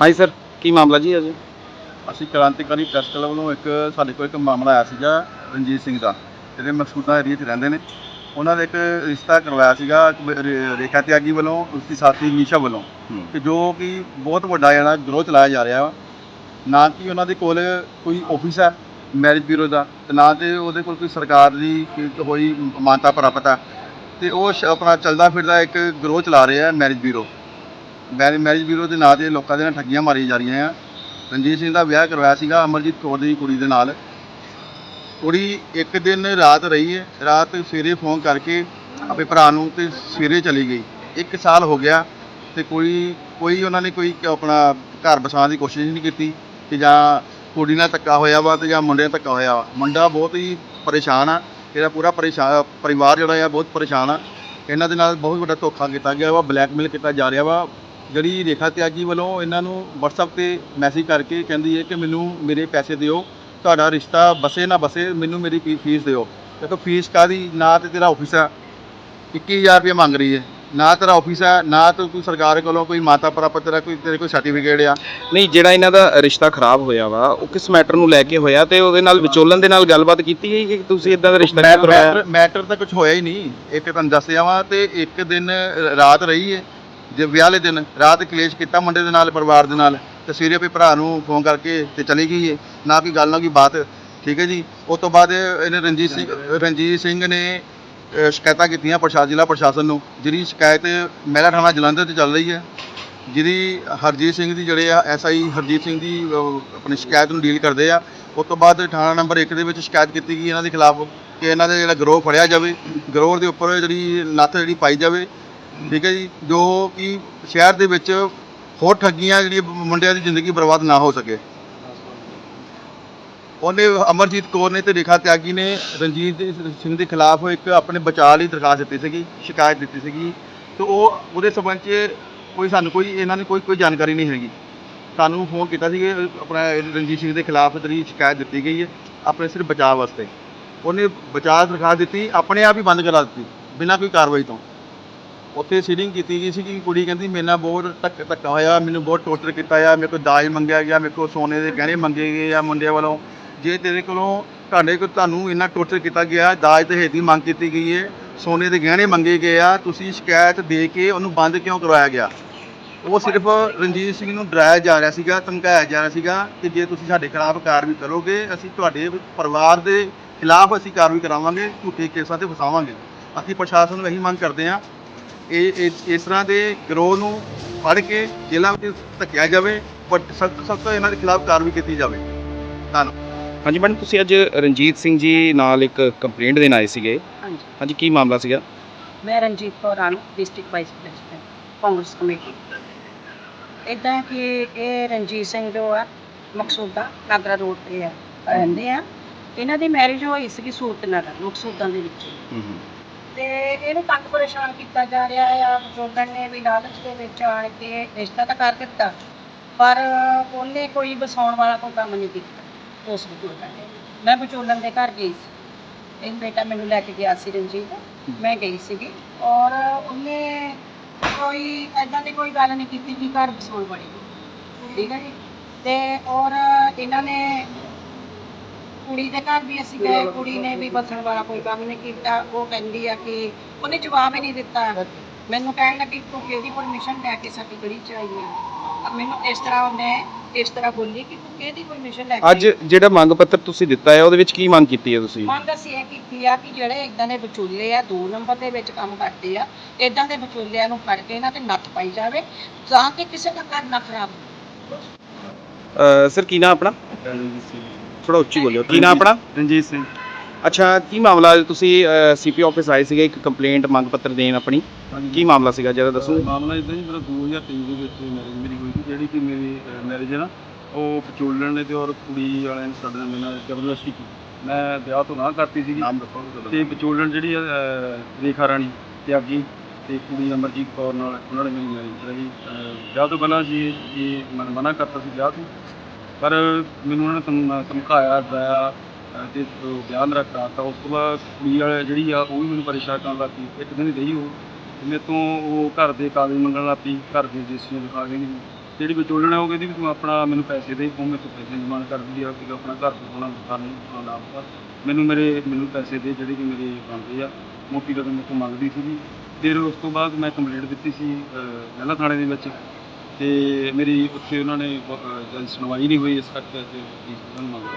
ਹਾਂਜੀ ਸਰ ਕੀ ਮਾਮਲਾ ਜੀ ਅੱਜ? ਅਸੀਂ ਕ੍ਰਾਂਤੀਕਾਰੀ ਪ੍ਰੈਸ ਕਲੱਬ ਵੱਲੋਂ ਇੱਕ ਸਾਡੇ ਕੋਲ ਇੱਕ ਮਾਮਲਾ ਆਇਆ ਸੀਗਾ ਰਣਜੀਤ ਸਿੰਘ ਦਾ ਜਿਹੜੇ ਮਸੂਦਾ ਏਰੀਆ 'ਚ ਰਹਿੰਦੇ ਨੇ। ਉਹਨਾਂ ਦਾ ਇੱਕ ਰਿਸ਼ਤਾ ਕਰਵਾਇਆ ਸੀਗਾ ਇੱਕ ਰੇ- ਰੇਖਾ ਤਿਆਗੀ ਵੱਲੋਂ ਉਸ ਦੀ ਸਾਥੀ ਨੀਸ਼ਾ ਵੱਲੋਂ। ਕਿ ਜੋ ਕਿ ਬਹੁਤ ਵੱਡਾ ਜਿਹੜਾ ਗਰੋਹ ਚਲਾਇਆ ਜਾ ਰਿਹਾ ਵਾ ਨਾ ਕਿ ਉਹਨਾਂ ਦੇ ਕੋਲ ਕੋਈ ਆਫਿਸ ਹੈ ਮੈਰਿਜ ਬਿਊਰੋ ਦਾ ਤੇ ਨਾ ਤੇ ਉਹਦੇ ਕੋਲ ਕੋਈ ਸਰਕਾਰ ਦੀ ਕੋਈ ਹੋਈ ਮਾਨਤਾ ਪ੍ਰਾਪਤ ਹੈ। ਤੇ ਉਹ ਸ਼- ਆਪਣਾ ਚੱਲਦਾ ਫਿਰਦਾ ਇੱਕ ਗਰੋਹ ਚਲਾ ਰਿਹਾ marriage bureau marriage marriage bureau ਦੇ ਨਾਂ ਤੇ ਲੋਕਾਂ ਦੇ ਨਾਲ ਠੱਗੀਆਂ ਮਾਰੀਆਂ ਜਾ ਰਹੀਆਂ ਆ। ਰਣਜੀਤ ਸਿੰਘ ਦਾ ਵਿਆਹ ਕਰਵਾਇਆ ਸੀਗਾ ਅਮਰਜੀਤ ਕੌਰ ਦੀ ਕੁੜੀ ਦੇ ਨਾਲ। ਕੁੜੀ ਇੱਕ ਦਿਨ ਰਾਤ ਰਹੀ ਹੈ। ਰਾਤ ਸਵੇਰੇ ਫੋਨ ਕਰਕੇ ਆਪਣੇ ਭਰਾ ਨੂੰ ਤੇ ਸਵੇਰੇ ਚਲੀ ਗਈ। ਇੱਕ ਸਾਲ ਹੋ ਗਿਆ ਤੇ ਕੋਈ ਕੋਈ ਉਹਨਾਂ ਨੇ ਕੋਈ ਆਪਣਾ ਘਰ ਬਸਾਉਣ ਦੀ ਕੋਸ਼ਿਸ਼ ਨਹੀਂ ਕੀਤੀ ਕਿ ਜਾਂ ਕੁੜੀ ਨਾਲ ਧੱਕਾ ਹੋਇਆ ਵਾ ਤੇ ਜਾਂ ਮੁੰਡੇ ਨਾਲ ਧੱਕਾ ਹੋਇਆ ਵਾ। ਮੁੰਡਾ ਬਹੁਤ ਹੀ ਪਰੇਸ਼ਾਨ ਆ। ਇਹਦਾ ਪੂਰਾ ਪਰੇਸ਼ਾਨ ਪਰਿਵਾਰ ਜਿਹੜਾ ਆ ਬਹੁਤ ਪਰੇਸ਼ਾਨ ਆ। ਇਹਨਾਂ ਦੇ ਨਾਲ ਬਹੁਤ ਵੱਡਾ ਧੋਖਾ ਕੀਤਾ ਗਿਆ ਵਾ, ਬਲੈਕਮੇਲ ਕੀਤਾ ਜਾ ਰਿਹਾ ਵਾ। ਜਿਹੜੀ ਰੇਖਾ ਤਿਆਗੀ ਵੱਲੋਂ ਇਹਨਾਂ ਨੂੰ WhatsApp ਤੇ ਮੈਸੇਜ ਕਰਕੇ ਕਹਿੰਦੀ ਹੈ ਕਿ ਮੈਨੂੰ ਮੇਰੇ ਪੈਸੇ ਦਿਓ ਤੁਹਾਡਾ ਰਿਸ਼ਤਾ ਬਸੇ ਨਾ ਬਸੇ ਮੈਨੂੰ ਮੇਰੀ ਫੀ- ਫੀਸ ਦਿਓ। ਦੇਖੋ ਫੀਸ ਕਾਦੀ ਨਾ ਤੇ ਤੇਰਾ ਆਫਿਸ ਆ। 21000 ਰੁਪਏ ਮੰਗ ਰਹੀ ਹੈ। ਨਾ ਤੇਰਾ ਆਫਿਸ ਹੈ ਨਾ ਤੇ ਕੋਈ ਸਰਕਾਰ ਕੋਲੋਂ ਕੋਈ ਮਾਤਾ ਪ੍ਰਾਪਤ ਤੇਰਾ ਕੋਈ ਤੇਰੇ ਕੋਈ ਸਰਟੀਫਿਕੇਟ ਆ। ਨਹੀਂ ਜਿਹੜਾ ਇਹਨਾਂ ਦਾ ਰਿਸ਼ਤਾ ਖਰਾਬ ਹੋਇਆ ਵਾ ਉਹ ਕਿਸ ਮੈਟਰ ਨੂੰ ਲੈ ਕੇ ਹੋਇਆ ਤੇ ਉਹਦੇ ਨਾਲ ਵਿਚੋਲਨ ਦੇ ਨਾਲ ਗੱਲਬਾਤ ਕੀਤੀ ਗਈ ਕਿ ਤੁਸੀਂ ਇਦਾਂ ਦਾ ਰਿਸ਼ਤਾ ਕਿਉਂ ਕਰਵਾਇਆ ਮੈਟਰ ਤਾਂ ਕੁਝ ਹੋਇਆ ਹੀ ਨਹੀਂ। ਇੱਕ ਤੁਹਾਨੂੰ ਦੱਸਿਆ ਵਾ ਤੇ ਇੱਕ ਦਿਨ ਰਾਤ ਰਹੀ ਹੈ। ਜੇ ਵਿਆਹ ਵਾਲੇ ਦਿਨ ਰਾਤ ਕਲੇਸ਼ ਕੀਤਾ ਮੁੰਡੇ ਦੇ ਨਾਲ ਪਰਿਵਾਰ ਦੇ ਨਾਲ ਤੇ ਸਵੇਰੇ ਆਪਣੇ ਭਰਾ ਨੂੰ ਫੋਨ ਕਰਕੇ ਤੇ ਚਲੀ ਗਈ ਹੈ ਨਾ ਕੋਈ ਗੱਲ ਨਾ ਕੋਈ ਬਾਤ ਠੀਕ ਹੈ ਜੀ? ਉਸ ਤੋਂ ਬਾਅਦ ਇਹਨੇ ਰਣਜੀਤ ਸਿੰਘ ਰਣਜੀਤ ਸਿੰਘ ਨੇ ਅਹ, ਸ਼ਿਕਾਇਤਾਂ ਕੀਤੀਆਂ ਪ੍ਰਸ਼ਾਸਨ ਜ਼ਿਲ੍ਹਾ ਪ੍ਰਸ਼ਾਸਨ ਨੂੰ ਜਿਹਦੀ ਸ਼ਿਕਾਇਤ ਮਹਿਲਾ ਥਾਣਾ ਜਲੰਧਰ 'ਚ ਚੱਲ ਰਹੀ ਹੈ ਜਿਹਦੀ ਹਰਜੀਤ ਸਿੰਘ ਦੀ ਜਿਹੜੇ ਆ ਐਸਆਈ ਹਰਜੀਤ ਸਿੰਘ ਦੀ ਅਹ, ਆਪਣੀ ਸ਼ਿਕਾਇਤ ਨੂੰ ਡੀਲ ਕਰਦੇ ਆ। ਉਸ ਤੋਂ ਬਾਅਦ ਥਾਣਾ ਨੰਬਰ 1 ਦੇ ਵਿੱਚ ਸ਼ਿਕਾਇਤ ਕੀਤੀ ਗਈ ਇਹਨਾਂ ਦੇ ਖਿਲਾਫ ਕਿ ਇਹਨਾਂ ਦਾ ਜਿਹੜਾ ਗਰੋਹ ਫੜਿਆ ਜਾਵੇ ਗਰੋਹ ਦੇ ਉੱਪਰ ਜਿਹੜੀ ਨੱਥ ਜਿਹੜੀ ਪਾਈ ਜਾਵੇ ਠੀਕ ਹੈ ਜੀ, ਜੋ ਕਿ ਸ਼ਹਿਰ ਦੇ ਵਿੱਚ ਹੋਰ ਠੱਗੀਆਂ ਜਿਹੜੀਆਂ ਮੁੰਡਿਆਂ ਦੀ ਜ਼ਿੰਦਗੀ ਬਰਬਾਦ ਨਾ ਹੋ ਸਕੇ। ਉਹਨੇ ਅਮਰਜੀਤ ਕੌਰ ਨੇ ਤੇ ਰੇਖਾ ਤਿਆਗੀ ਨੇ, ਰਣਜੀਤ ਸਿੰਘ ਦੇ ਖਿਲਾਫ ਇੱਕ ਆਪਣੇ ਬਚਾਅ ਲਈ ਦਰਖਾਸਤ ਦਿੱਤੀ ਸੀਗੀ, ਸ਼ਿਕਾਇਤ ਦਿੱਤੀ ਸੀਗੀ। ਤੇ ਉਹ, ਉਹਦੇ ਸੰਬੰਧ 'ਚ ਕੋਈ ਸਾਨੂੰ ਕੋਈ, ਇਹਨਾਂ ਨੇ ਕੋਈ ਕੋਈ ਜਾਣਕਾਰੀ ਨਹੀਂ ਹੈਗੀ। ਸਾਨੂੰ ਫੋਨ ਕੀਤਾ ਸੀ ਕਿ ਆਪਣਾ ਰਣਜੀਤ ਸਿੰਘ ਦੇ ਖਿਲਾਫ ਜਿਹੜੀ ਸ਼ਿਕਾਇਤ ਦਿੱਤੀ ਗਈ ਹੈ, ਆਪਣੇ ਸਿਰਫ ਬਚਾਅ ਵਾਸਤੇ। ਉਹਨੇ ਬਚਾਅ ਦਰਖਾਸਤ ਦਿੱਤੀ, ਆਪਣੇ ਆਪ ਹੀ ਬੰਦ ਕਰਾ ਦਿੱਤੀ, ਬਿਨਾਂ ਕੋਈ ਕਾਰਵਾਈ ਤੋਂ। ਉੱਥੇ ਸੀਡਿੰਗ ਕੀਤੀ ਗਈ ਸੀ ਕਿ ਕੁੜੀ ਕਹਿੰਦੀ ਮੇਰੇ ਨਾਲ ਬਹੁਤ ਧੱਕ ਧੱਕਾ ਹੋਇਆ, ਮੈਨੂੰ ਬਹੁਤ ਟੋਰਚਰ ਕੀਤਾ ਆ, ਮੇਰੇ ਕੋਲ ਦਾਜ ਮੰਗਿਆ ਗਿਆ, ਮੇਰੇ ਕੋਲ ਸੋਨੇ ਦੇ ਗਹਿਣੇ ਮੰਗੇ ਗਏ ਆ ਮੁੰਡਿਆਂ ਵੱਲੋਂ। ਜੇ ਤੇਰੇ ਕੋਲੋਂ ਤੁਹਾਡੇ ਕੋਲ ਤੁਹਾਨੂੰ ਇੰਨਾ ਟੋਰਚਰ ਕੀਤਾ ਗਿਆ, ਦਾਜ ਦਹੇਜ ਦੀ ਮੰਗ ਕੀਤੀ ਗਈ ਹੈ ਸੋਨੇ ਦੇ ਗਹਿਣੇ ਮੰਗੇ ਗਏ ਆ, ਤੁਸੀਂ ਸ਼ਿਕਾਇਤ ਦੇ ਕੇ ਉਹਨੂੰ ਬੰਦ ਕਿਉਂ ਕਰਵਾਇਆ ਗਿਆ? ਉਹ ਸਿਰਫ ਰਣਜੀਤ ਸਿੰਘ ਨੂੰ ਡਰਾਇਆ ਜਾ ਰਿਹਾ ਸੀਗਾ, ਧਮਕਾਇਆ ਜਾ ਰਿਹਾ ਸੀਗਾ ਕਿ ਜੇ ਤੁਸੀਂ ਸਾਡੇ ਖਿਲਾਫ ਕਾਰਵਾਈ ਕਰੋਗੇ, ਅਸੀਂ ਤੁਹਾਡੇ ਪਰਿਵਾਰ ਦੇ ਖਿਲਾਫ ਅਸੀਂ ਕਾਰਵਾਈ ਕਰਾਵਾਂਗੇ, ਝੂਠੇ ਕੇਸਾਂ ਤੇ ਫਸਾਵਾਂਗੇ। ਅਸੀਂ ਪ੍ਰਸ਼ਾਸਨ ਨੂੰ ਇਹੀ ਮੰਗ ਕਰਦੇ ਹਾਂ ਇਹ ਇਹ- ਇਸ ਤਰ੍ਹਾਂ ਦੇ ਗਰੋਹ ਨੂੰ ਫੜ ਕੇ ਜੇਲ੍ਹਾਂ ਵਿੱਚ ਧੱਕਿਆ ਜਾਵੇ ਪਰ ਸਖਤ ਸਖਤ ਇਹਨਾਂ ਦੇ ਖਿਲਾਫ ਕਾਰਵਾਈ ਕੀਤੀ ਜਾਵੇ। ਧੰਨਵਾਦ। ਹਾਂਜੀ ਮੈਡਮ ਤੁਸੀਂ ਅੱਜ ਰਣਜੀਤ ਸਿੰਘ ਜੀ ਨਾਲ ਇੱਕ ਕੰਪਲੇਂਟ ਦੇਣ ਆਏ ਸੀਗੇ। ਹਾਂਜੀ। ਹਾਂਜੀ ਕੀ ਮਾਮਲਾ ਸੀਗਾ? ਮੈਂ Ranjit Kaur ਆਨੂੰ district vice president Congress committee. ਇਦਾਂ ਕਿ ਇਹ ਰਣਜੀਤ ਸਿੰਘ ਜੋ ਆ ਮਕਸੂਦਾ ਨਾਗਰਾ ਰੋਡ ਤੇ ਆ ਰਹਿੰਦੇ ਆ। ਇਹਨਾਂ ਦੀ ਮੈਰਿਜ ਹੋਈ ਸੀਗੀ ਸੂਰਤ ਨਗਰ ਮਕਸੂਦਾਂ ਦੇ ਵਿੱਚ। ਹੂੰ ਹੂੰ। ਤੇ ਇਹਨੂੰ ਤੰਗ ਪਰੇਸ਼ਾਨ ਕੀਤਾ ਜਾ ਰਿਹਾ ਆ ਜੋਗਨ ਨੇ ਵੀ ਲਾਲਚ ਦੇ ਵਿੱਚ ਆਣ ਕੇ ਰਿਸ਼ਤਾ ਤਾਂ ਕਰ ਦਿੱਤਾ, ਪਰ ਉਹਨੇ ਕੋਈ ਵਸਾਉਣ ਵਾਲਾ ਕੋਈ ਕੰਮ ਨਹੀਂ ਕੀਤਾ। ਉਸ ਵਿਚੋਲਨ ਨੇ। ਮੈਂ ਵਿਚੋਲਨ ਦੇ ਘਰ ਗਈ ਸੀ। ਇਹ ਬੇਟਾ ਮੈਨੂੰ ਲੈ ਕੇ ਗਿਆ ਸੀ ਰਣਜੀਤ। ਮੈਂ ਗਈ ਸੀਗੀ ਔਰ ਉਹਨੇ ਕੋਈ ਐਦਾਂ ਦੀ ਕੋਈ ਗੱਲ ਨਹੀਂ ਕੀਤੀ ਕਿ ਘਰ ਵਸਾਉਣ ਵਾਲੀ ਠੀਕ ਹੈ ਜੀ? ਤੇ ਔਰ ਇਹਨਾਂ ਨੇ ਕੁੜੀ ਦੇ ਘਰ ਵੀ ਅਸੀਂ ਗਏ ਕੁੜੀ ਨੇ ਵੀ ਬਸਣ ਵਾਲਾ ਕੋਈ ਕੰਮ ਨਹੀਂ ਕੀਤਾ ਉਹ ਕਹਿੰਦੀ ਆ ਕਿ ਉਹਨੇ ਜਵਾਬ ਹੀ ਨਹੀਂ ਦਿੱਤਾ। ਮੈਨੂੰ ਕਹਿਣ ਲੱਗੀ ਤੂੰ ਕਿਹਦੀ ਪਰਮਿਸ਼ਨ ਲੈ ਕੇ ਸਾਡੀ ਗਲੀ ਚ ਆਈ ਹੈ ਮੈਨੂੰ ਇਸ ਤਰ੍ਹਾਂ ਉਹਨੇ ਇਸ ਤਰ੍ਹਾਂ ਬੋਲੀ ਕਿ ਤੂੰ ਕਿਹਦੀ ਪਰਮਿਸ਼ਨ ਲੈ ਕੇ ਅੱਜ ਜਿਹੜਾ ਮੰਗ ਪੱਤਰ ਤੁਸੀਂ ਦਿੱਤਾ ਹੈ ਉਹਦੇ ਵਿੱਚ ਕੀ ਮੰਗ ਕੀਤੀ ਹੈ ਤੁਸੀਂ? ਮੰਗ ਅਸੀਂ ਇਹ ਕੀਤੀ ਆ ਕਿ ਜਿਹੜੇ ਇਦਾਂ ਦੇ ਵਿਚੋਲੇ ਆ ਦੋ ਨੰਬਰ ਦੇ ਵਿੱਚ ਕੰਮ ਕਰਦੇ ਆ ਇਦਾਂ ਦੇ ਵਿਚੋਲਿਆਂ ਨੂੰ ਫੜ ਕੇ ਇਹਨਾਂ ਤੇ ਨੱਥ ਪਾਈ ਜਾਵੇ ਤਾਂ ਕਿ ਕਿਸੇ ਦਾ ਘਰ ਨਾ ਖਰਾਬ ਹੋਵੇ। ਸਰ ਕੀ ਨਾਮ ਆਪਣਾ? ਥੋੜਾ ਉੱਚੀ ਬੋਲਿਓ। ਕੀ ਨਾਮ ਆਪਣਾ? ਰਣਜੀਤ ਸਿੰਘ। ਅੱਛਾ ਕੀ ਮਾਮਲਾ ਤੁਸੀਂ ਸੀਪੀ ਆਫਿਸ ਆਏ ਸੀਗੇ ਇੱਕ ਕੰਪਲੇਂਟ ਮੰਗ ਪੱਤਰ ਦੇਣ ਆਪਣੀ। ਕੀ ਮਾਮਲਾ ਸੀਗਾ ਜਰਾ ਦੱਸੋ। ਮਾਮਲਾ ਇਦਾਂ ਹੀ ਮੇਰਾ 2023 ਦੇ ਵਿੱਚ ਮੈਰਿਜ ਮੇਰੀ ਹੋਈ ਸੀ ਜਿਹੜੀ ਕਿ ਮੇਰੀ ਮੈਰਿਜ ਹੈ ਨਾ ਉਹ ਵਿਚੋਲਣ ਨੇ ਤੇ ਔਰ ਕੁੜੀ ਵਾਲਿਆਂ ਨੇ ਸਾਡੇ ਨਾਲ ਮੇਰੇ ਜ਼ਬਰਦਸਤੀ ਕੀਤੀ। ਮੈਂ ਵਿਆਹ ਤੋਂ ਨਾ ਕਰਤੀ ਸੀਗੀ। ਤੇ ਵਿਚੋਲਣ ਜਿਹੜੀ ਰੇਖਾ ਰਾਣੀ ਤਿਆਗੀ ਤੇ ਕੁੜੀ ਅਮਰਜੀਤ ਕੌਰ ਨਾਲ ਉਹਨਾਂ ਨੇ ਮੇਰੀ ਮੈਰਿਜ ਰਹੀ ਵਿਆਹ ਤੋਂ ਪਹਿਲਾਂ ਜੀ ਇਹ ਮਨ ਮਨਾ ਕਰਤਾ ਸੀ ਵਿਆਹ ਤੋਂ। ਪਰ ਮੈਨੂੰ ਉਹਨਾਂ ਨੇ ਧਮ- ਧਮਕਾਇਆ ਡਰਾਇਆ ਅਹ, ਤੇ ਬਿਆਨ ਮੇਰਾ ਤਾਂ ਉਸ ਤੋਂ ਬਾਅਦ ਕੁੜੀ ਵਾਲੇ ਜਿਹੜੀ ਆ ਉਹ ਵੀ ਮੈਨੂੰ ਪਰੇਸ਼ਾਨ ਕਰਨ ਲੱਗ ਪਈ। ਇੱਕ ਦਿਨ ਰਹੀ ਉਹ। ਤੇ ਮੇਰੇ ਤੋਂ ਉਹ ਘਰ ਦੇ ਕਾਗਜ਼ ਮੰਗਣ ਲੱਗ ਪਈ। ਘਰ ਦੇ ਰਜਿਸਟਰੀਆਂ ਦਿਖਾ ਕੇ ਨਹੀਂ ਜਿਹੜੀ ਵਿਚੋਲਣ ਹੈ ਉਹ ਕਹਿੰਦੀ ਵੀ ਤੂੰ ਆਪਣਾ ਮੈਨੂੰ ਪੈਸੇ ਦੇ ਉਹ ਮੇਰੇ ਤੋਂ ਪੈਸੇ ਜਮਾਨ ਕਰ ਦਿੰਦੀ ਆ ਕਿ ਆਪਣਾ ਘਰ ਤੋਂ ਬਣਾਉਣਾ ਕਰਨ ਬਣਾਉਣਾ ਆਪਣਾ ਮੈਨੂੰ ਮੇਰੇ ਮੈਨੂੰ ਪੈਸੇ ਦੇ ਜਿਹੜੇ ਕਿ ਮੇਰੇ ਬਣਦੇ ਆ ਮੋਟੀ ਰਕਮ ਮੇਰੇ ਤੋਂ ਮੰਗਦੀ ਸੀਗੀ। ਫਿਰ ਉਸ ਤੋਂ ਬਾਅਦ ਮੈਂ ਕੰਪਲੇਂਟ ਦਿੱਤੀ ਸੀ ਲਹਿਲਾ ਥਾਣੇ ਦੇ ਵਿੱਚ। ਅਤੇ ਮੇਰੀ ਉੱਥੇ ਉਹਨਾਂ ਨੇ ਸੁਣਵਾਈ ਨਹੀਂ ਹੋਈ ਇਸ ਕਰਕੇ ਤੇ ਮੰਗ